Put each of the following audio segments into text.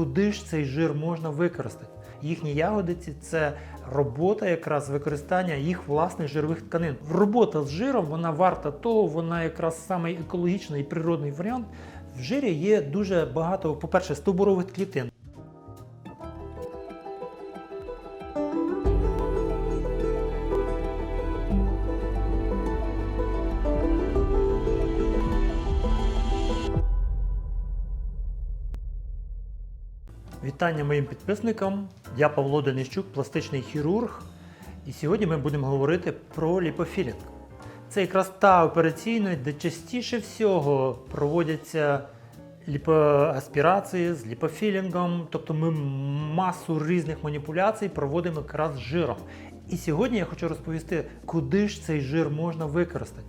куди ж цей жир можна використати. Їхні ягодиці це робота якраз використання їх власних жирових тканин. Робота з жиром вона варта того, вона якраз самий екологічний і природний варіант. В жирі є дуже багато, по-перше, стовбурових клітин. Вітання моїм підписникам. Я Павло Денищук, пластичний хірург. І сьогодні ми будемо говорити про ліпофілінг. Це якраз та операційна, де частіше всього проводяться ліпоаспірації з ліпофілінгом. Тобто ми масу різних маніпуляцій проводимо якраз з жиром. І сьогодні я хочу розповісти, куди ж цей жир можна використати.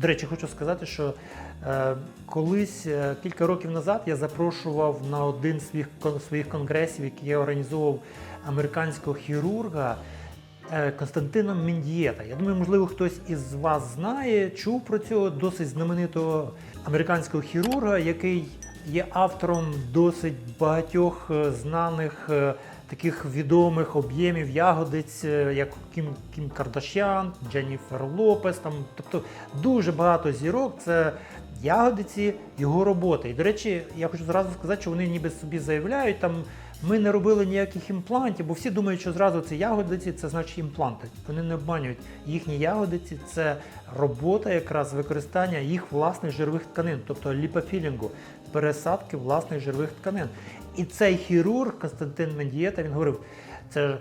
До речі, хочу сказати, що е, колись е, кілька років назад я запрошував на один з своїх, своїх конгресів, який я організовував американського хірурга е, Константина Мендієта. Я думаю, можливо, хтось із вас знає, чув про цього досить знаменитого американського хірурга, який є автором досить багатьох е, знаних. Таких відомих об'ємів ягодиць, е, як Кім, Кім Кардашян, Дженніфер Лопес, там, тобто дуже багато зірок. Це ягодиці його роботи. І, до речі, я хочу зразу сказати, що вони ніби собі заявляють, там ми не робили ніяких імплантів, бо всі думають, що зразу це ягодиці, це значить імпланти. Вони не обманюють. Їхні ягодиці це робота якраз використання їх власних жирових тканин, тобто ліпофілінгу, пересадки власних жирових тканин. І цей хірург Константин Мендієта, він говорив, це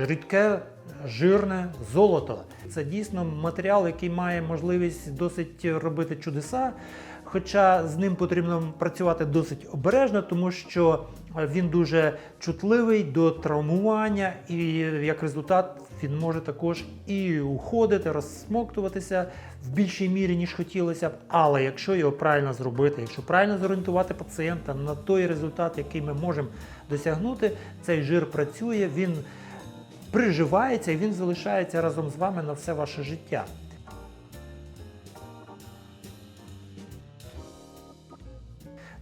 рідке жирне золото. Це дійсно матеріал, який має можливість досить робити чудеса. Хоча з ним потрібно працювати досить обережно, тому що він дуже чутливий до травмування, і як результат він може також і уходити, розсмоктуватися в більшій мірі, ніж хотілося б. Але якщо його правильно зробити, якщо правильно зорієнтувати пацієнта на той результат, який ми можемо досягнути, цей жир працює, він приживається і він залишається разом з вами на все ваше життя.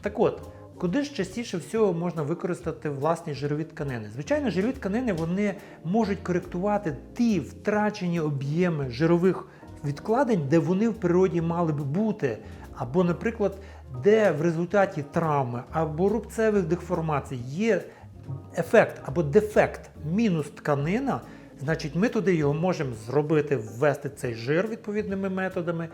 Так от, куди ж частіше всього можна використати власні жирові тканини? Звичайно, жирові тканини вони можуть коректувати ті втрачені об'єми жирових відкладень, де вони в природі мали б бути. Або, наприклад, де в результаті травми або рубцевих деформацій є ефект або дефект мінус тканина, значить ми туди його можемо зробити, ввести цей жир відповідними методами.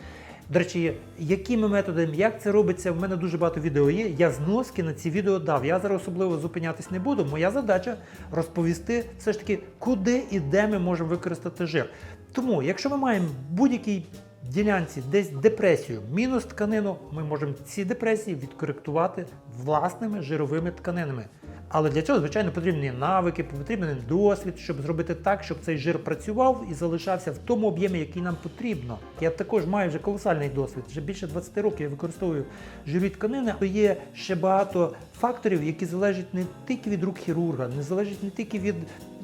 До речі, якими методами, як це робиться, в мене дуже багато відео є. Я зноски на ці відео дав. Я зараз особливо зупинятись не буду. Моя задача розповісти все ж таки, куди і де ми можемо використати жир. Тому, якщо ми маємо будь-який ділянці десь депресію, мінус тканину, ми можемо ці депресії відкоректувати власними жировими тканинами. Але для цього, звичайно, потрібні навики, потрібен досвід, щоб зробити так, щоб цей жир працював і залишався в тому об'ємі, який нам потрібно. Я також маю вже колосальний досвід. Вже більше 20 років я використовую живі тканини. То є ще багато факторів, які залежать не тільки від рук хірурга, не залежать не тільки від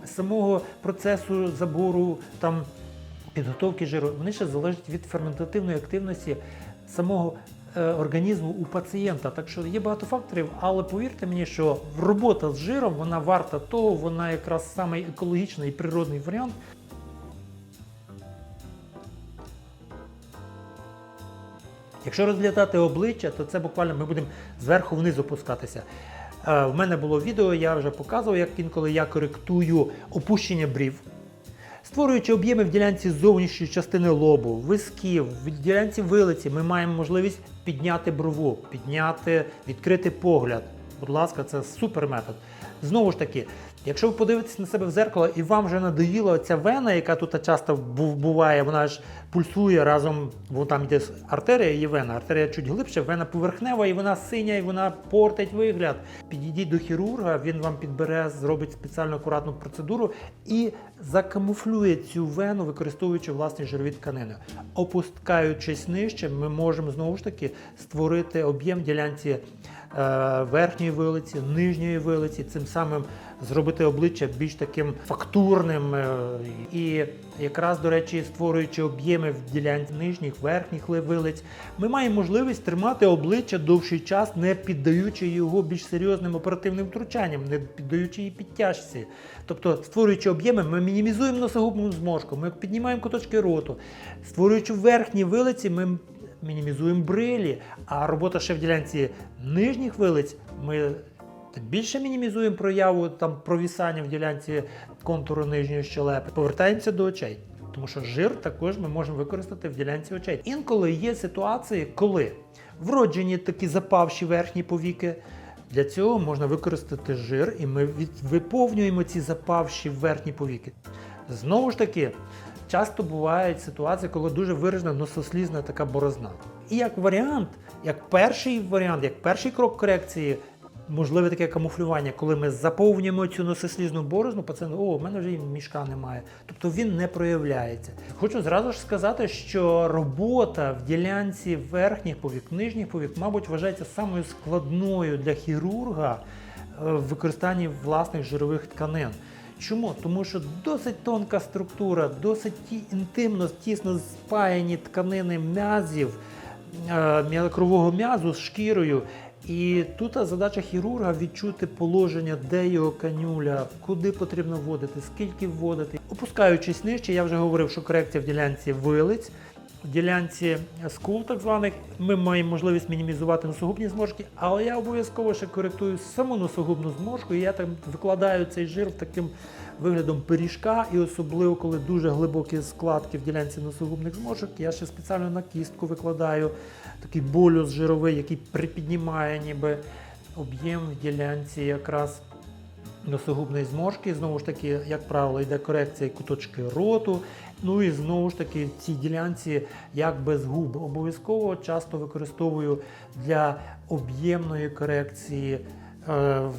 самого процесу забору там підготовки жиру, вони ще залежать від ферментативної активності самого організму у пацієнта. Так що є багато факторів, але повірте мені, що робота з жиром вона варта того, вона якраз самий екологічний і природний варіант. Якщо розглядати обличчя, то це буквально ми будемо зверху вниз опускатися. Е, В мене було відео, я вже показував, як інколи я коректую опущення брів. Створюючи об'єми в ділянці зовнішньої частини лобу, висків, в ділянці вилиці, ми маємо можливість підняти брову, підняти, відкрити погляд. Будь ласка, це супер метод. Знову ж таки, якщо ви подивитесь на себе в зеркало і вам вже надоїла ця вена, яка тут часто буває, вона ж пульсує разом, бо там йде артерія і вена. Артерія чуть глибше, вена поверхнева, і вона синя, і вона портить вигляд. Підійдіть до хірурга, він вам підбере, зробить спеціальну акуратну процедуру і закамуфлює цю вену, використовуючи власні жирові тканини. Опускаючись нижче, ми можемо знову ж таки створити об'єм ділянці е, верхньої вилиці, нижньої вилиці, цим самим зробити обличчя більш таким фактурним. е, І якраз, до речі, створюючи об'єми в ділянці нижніх, верхніх ли- вилиць, ми маємо можливість тримати обличчя довший час, не піддаючи його більш серйозним оперативним втручанням, не піддаючи її підтяжці. Тобто, створюючи об'єми, ми мінімізуємо носогубну зможку, ми піднімаємо куточки роту. Створюючи верхні вилиці, ми мінімізуємо брилі, а робота ще в ділянці нижніх вилиць ми більше мінімізуємо прояву там провісання в ділянці контуру нижньої щелепи. Повертаємося до очей. Тому що жир також ми можемо використати в ділянці очей. Інколи є ситуації, коли вроджені такі запавші верхні повіки. Для цього можна використати жир, і ми виповнюємо ці запавші верхні повіки. Знову ж таки, часто бувають ситуації, коли дуже виражена носослізна така борозна. І як варіант, як перший варіант, як перший крок корекції, можливе таке камуфлювання, коли ми заповнюємо цю носослізну борозну, пацієнт, о, в мене вже і мішка немає. Тобто він не проявляється. Хочу зразу ж сказати, що робота в ділянці верхніх повік, нижніх повік, мабуть, вважається самою складною для хірурга е, в використанні власних жирових тканин. Чому? Тому що досить тонка структура, досить інтимно, тісно спаяні тканини м'язів, е, крового м'язу з шкірою. І тут задача хірурга відчути положення, де його канюля, куди потрібно вводити, скільки вводити. Опускаючись нижче, я вже говорив, що корекція в ділянці вилиць. Ділянці скул, так званих, ми маємо можливість мінімізувати носогубні зморшки, але я обов'язково ще коректую саму носогубну зморшку, і я там викладаю цей жир таким виглядом пиріжка, і особливо, коли дуже глибокі складки в ділянці носогубних зморшок, я ще спеціально на кістку викладаю такий болюс жировий, який припіднімає ніби об'єм в ділянці якраз носогубної зморшки. Знову ж таки, як правило, йде корекція куточки роту. Ну і знову ж таки в цій ділянці, як без губ, обов'язково часто використовую для об'ємної корекції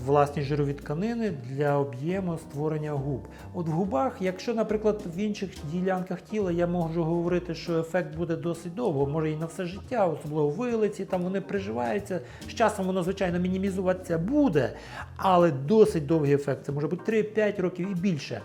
власні жирові тканини для об'єму створення губ. От в губах, якщо, наприклад, в інших ділянках тіла я можу говорити, що ефект буде досить довго, може і на все життя, особливо вилиці, там вони приживаються. З часом воно, звичайно, мінімізуватися буде, але досить довгий ефект. Це може бути 3-5 років і більше.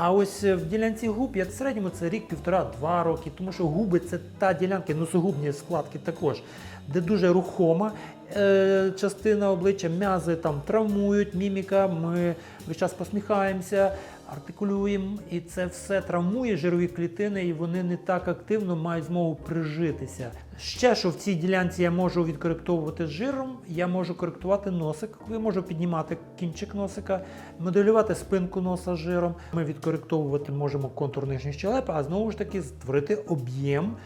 А ось е, в ділянці губ, як в середньому, це рік, півтора, два роки, тому що губи це та ділянка, носогубні складки також, де дуже рухома е, частина обличчя, м'язи там травмують, міміка, ми весь час посміхаємося, артикулюємо, і це все травмує жирові клітини, і вони не так активно мають змогу прижитися. Ще що в цій ділянці я можу відкоректовувати жиром, я можу коректувати носик, я можу піднімати кінчик носика, моделювати спинку носа жиром. Ми відкоректовувати можемо контур нижньої щелепи, а знову ж таки створити об'єм.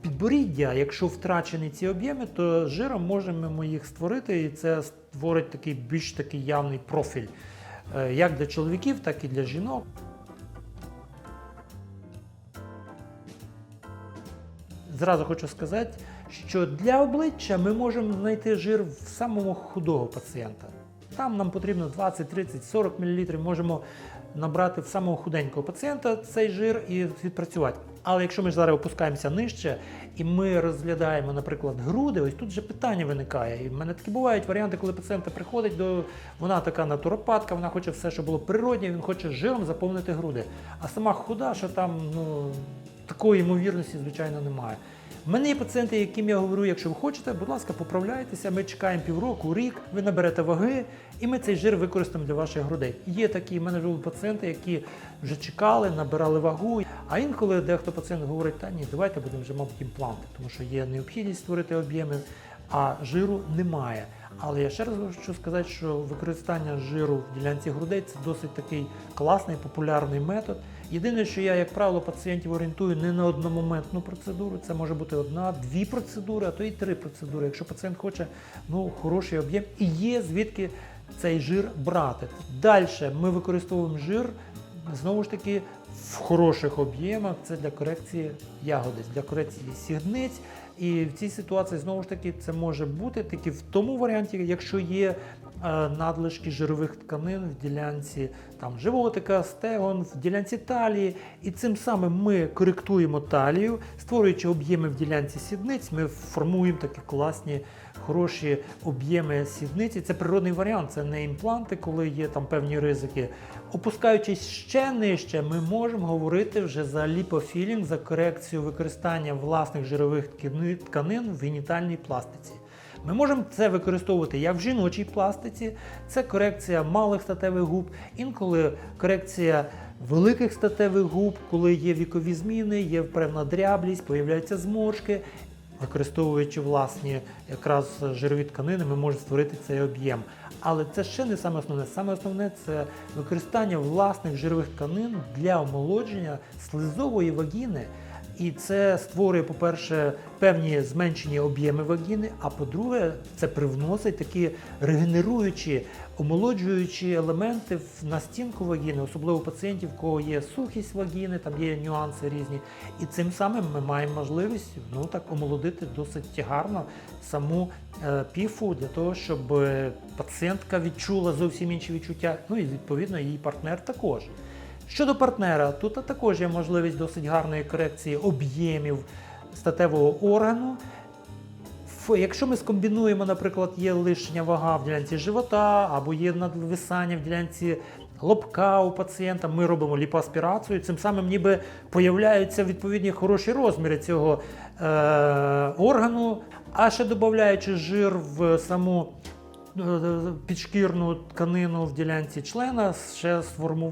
Підборіддя, якщо втрачені ці об'єми, то жиром можемо їх створити, і це створить такий більш такий явний профіль, як для чоловіків, так і для жінок. Зразу хочу сказати, що для обличчя ми можемо знайти жир в самого худого пацієнта. Там нам потрібно 20, 30, 40 мл, можемо набрати в самого худенького пацієнта цей жир і відпрацювати. Але якщо ми зараз опускаємося нижче і ми розглядаємо, наприклад, груди, ось тут вже питання виникає. І в мене такі бувають варіанти, коли пацієнт приходить до вона така натуропатка, вона хоче все, щоб було природне, він хоче жиром заповнити груди. А сама худа, що там ну, такої ймовірності, звичайно, немає. У мене є пацієнти, яким я говорю, якщо ви хочете, будь ласка, поправляйтеся, ми чекаємо півроку, рік, ви наберете ваги, і ми цей жир використаємо для ваших грудей. Є такі, в мене були пацієнти, які вже чекали, набирали вагу. А інколи дехто пацієнт говорить, та ні, давайте будемо вже, мабуть, імпланти, тому що є необхідність створити об'єми, а жиру немає. Але я ще раз хочу сказати, що використання жиру в ділянці грудей це досить такий класний, популярний метод. Єдине, що я, як правило, пацієнтів орієнтую не на одномоментну процедуру, це може бути одна, дві процедури, а то і три процедури. Якщо пацієнт хоче ну, хороший об'єм і є звідки цей жир брати. Далі ми використовуємо жир знову ж таки в хороших об'ємах. Це для корекції ягодиць, для корекції сігниць, І в цій ситуації знову ж таки це може бути тільки в тому варіанті, якщо є надлишки жирових тканин в ділянці там животика, стегон, в ділянці талії. І цим самим ми коректуємо талію, створюючи об'єми в ділянці сідниць, ми формуємо такі класні. Хороші об'єми сідниці, це природний варіант, це не імпланти, коли є там певні ризики. Опускаючись ще нижче, ми можемо говорити вже за ліпофілінг, за корекцію використання власних жирових тканин в генітальній пластиці. Ми можемо це використовувати як в жіночій пластиці, це корекція малих статевих губ, інколи корекція великих статевих губ, коли є вікові зміни, є певна дряблість, появляються зморшки. Використовуючи власні якраз жирові тканини, ми можемо створити цей об'єм. Але це ще не саме основне. Саме основне це використання власних жирових тканин для омолодження слизової вагіни. І це створює, по-перше, певні зменшені об'єми вагіни, а по-друге, це привносить такі регенеруючі, омолоджуючі елементи в- на стінку вагіни, особливо у пацієнтів, у кого є сухість вагіни, там є нюанси різні. І цим самим ми маємо можливість ну, так, омолодити досить гарно саму е, піфу для того, щоб е, пацієнтка відчула зовсім інші відчуття, ну і відповідно її партнер також. Щодо партнера, тут також є можливість досить гарної корекції об'ємів статевого органу. Якщо ми скомбінуємо, наприклад, є лишня вага в ділянці живота або є надвисання в ділянці лобка у пацієнта, ми робимо ліпоаспірацію, цим самим ніби появляються відповідні хороші розміри цього е, органу, а ще додаючи жир в саму підшкірну тканину в ділянці члена, ще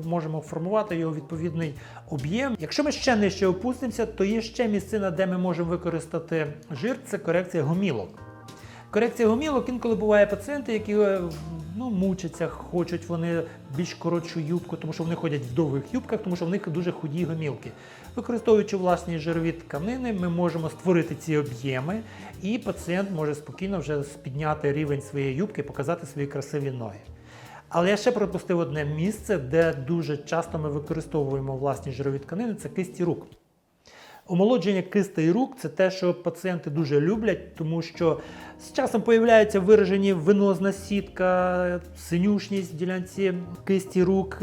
можемо формувати його відповідний об'єм. Якщо ми ще нижче опустимося, то є ще місцина, де ми можемо використати жир, це корекція гомілок. Корекція гомілок інколи буває пацієнти, які е, ну, мучаться, хочуть вони більш коротшу юбку, тому що вони ходять в довгих юбках, тому що в них дуже худі гомілки. Використовуючи власні жирові тканини, ми можемо створити ці об'єми, і пацієнт може спокійно вже підняти рівень своєї юбки, показати свої красиві ноги. Але я ще пропустив одне місце, де дуже часто ми використовуємо власні жирові тканини це кисті рук. Омолодження кистей рук це те, що пацієнти дуже люблять, тому що з часом появляються виражені венозна сітка, синюшність в ділянці кисті рук,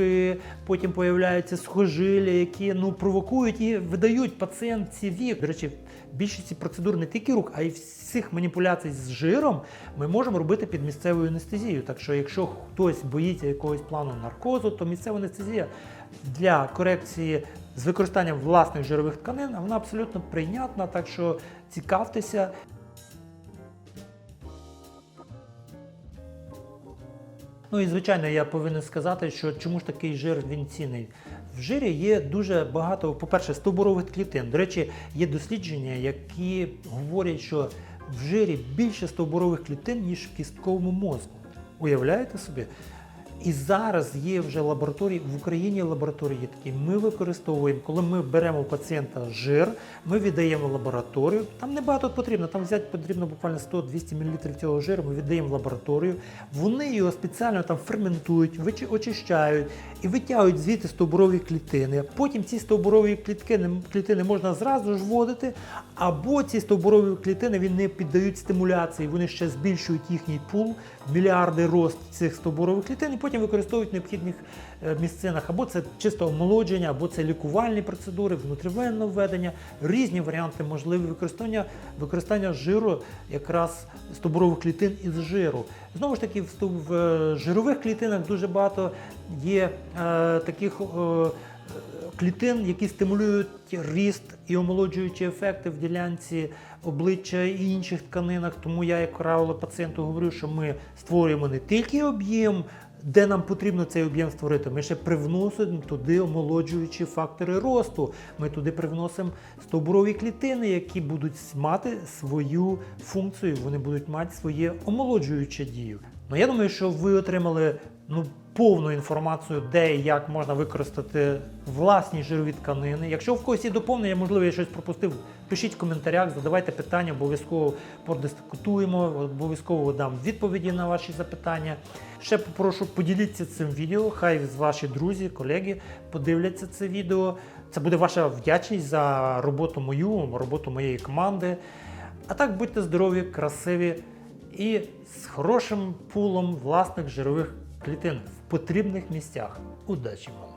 потім появляються схожилля, які ну, провокують і видають пацієнтці вік. До речі, більшості процедур не тільки рук, а й всіх маніпуляцій з жиром ми можемо робити під місцевою анестезією. Так що, якщо хтось боїться якогось плану наркозу, то місцева анестезія для корекції з використанням власних жирових тканин вона абсолютно прийнятна. Так що цікавтеся. Ну і звичайно, я повинен сказати, що чому ж такий жир він цінний. В жирі є дуже багато, по-перше, стовбурових клітин. До речі, є дослідження, які говорять, що в жирі більше стовбурових клітин, ніж в кістковому мозку. Уявляєте собі? І зараз є вже лабораторії, в Україні лабораторії такі. Ми використовуємо, коли ми беремо у пацієнта жир, ми віддаємо в лабораторію. Там не багато потрібно, там взяти потрібно буквально 100-200 мл цього жиру, ми віддаємо в лабораторію. Вони його спеціально там ферментують, очищають і витягують звідти стовбурові клітини. Потім ці стовбурові клітини, клітини можна зразу ж вводити, або ці стовбурові клітини вони піддають стимуляції, вони ще збільшують їхній пул, мільярди рост цих стовбурових клітин, потім використовують в необхідних е, місцинах. Або це чисто омолодження, або це лікувальні процедури, внутрівенне введення, різні варіанти можливі використання, використання жиру, якраз стовбурових клітин із жиру. Знову ж таки, в е, жирових клітинах дуже багато є е, таких. е, клітин, які стимулюють ріст і омолоджуючі ефекти в ділянці обличчя і інших тканинах. Тому я, як правило, пацієнту говорю, що ми створюємо не тільки об'єм, де нам потрібно цей об'єм створити, ми ще привносимо туди омолоджуючі фактори росту. Ми туди привносимо стовбурові клітини, які будуть мати свою функцію, вони будуть мати своє омолоджуюче дію. Ну я думаю, що ви отримали ну, повну інформацію, де і як можна використати власні жирові тканини. Якщо в когось є доповнення, можливо, я щось пропустив, пишіть в коментарях, задавайте питання, обов'язково подискутуємо, обов'язково дам відповіді на ваші запитання. Ще попрошу поділіться цим відео, хай ваші друзі, колеги подивляться це відео. Це буде ваша вдячність за роботу мою, роботу моєї команди. А так будьте здорові, красиві і з хорошим пулом власних жирових клітин в потрібних місцях. Удачі вам!